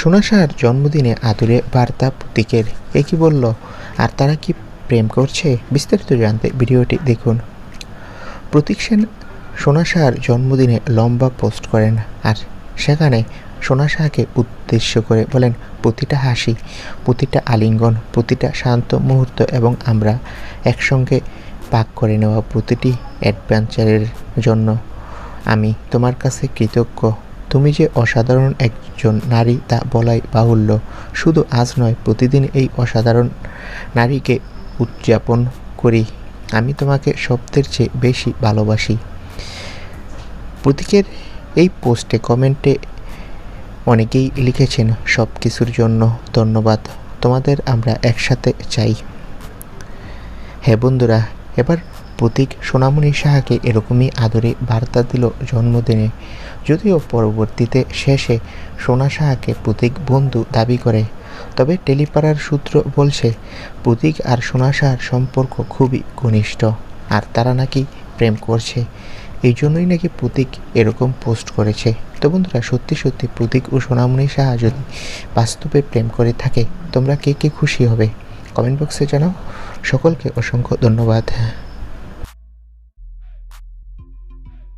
সোনা শাহর জন্মদিনে আদুরে বার্তা প্রতীকের এ কি বলল, আর তারা কি প্রেম করছে? বিস্তারিত জানতে ভিডিওটি দেখুন। প্রতীক সেন সোনা শাহর জন্মদিনে লম্বা পোস্ট করেন আর সেখানে সোনা শাহকে উদ্দেশ্য করে বলেন, প্রতিটা হাসি, প্রতিটা আলিঙ্গন, প্রতিটা শান্ত মুহূর্ত এবং আমরা একসঙ্গে পাক করে নেওয়া প্রতিটি অ্যাডভেঞ্চারের জন্য আমি তোমার কাছে কৃতজ্ঞ। তুমি যে অসাধারণ একজন নারী তা বলাই বাহুল্য। শুধু আজ নয়, প্রতিদিন এই অসাধারণ নারীকে উদযাপন করি। আমি তোমাকে শব্দের চেয়ে বেশি ভালোবাসি। প্রতীকের এই পোস্টে, কমেন্টে অনেকেই লিখেছেন, সব কিছুর জন্য ধন্যবাদ। তোমাদের আমরা একসাথে চাই। হ্যাঁ বন্ধুরা, এবার প্রতীক সোনামণি সাহাকে এরকমই আদরে বার্তা দিল জন্মদিনে। যদিও পরবর্তীতে শেষে সোনা সাহাকে প্রতীক বন্ধু দাবি করে, তবে টেলিপাড়ার সূত্র বলছে, প্রতীক আর সোনা সাহার সম্পর্ক খুবই ঘনিষ্ঠ, আর তারা নাকি প্রেম করছে। এই জন্যই নাকি প্রতীক এরকম পোস্ট করেছে। তো বন্ধুরা, সত্যি সত্যি প্রতীক ও সোনামণি সাহা যদি বাস্তবে প্রেম করে থাকে, তোমরা কে কে খুশি হবে? কমেন্ট বক্সে জানাও। সকলকে অসংখ্য ধন্যবাদ।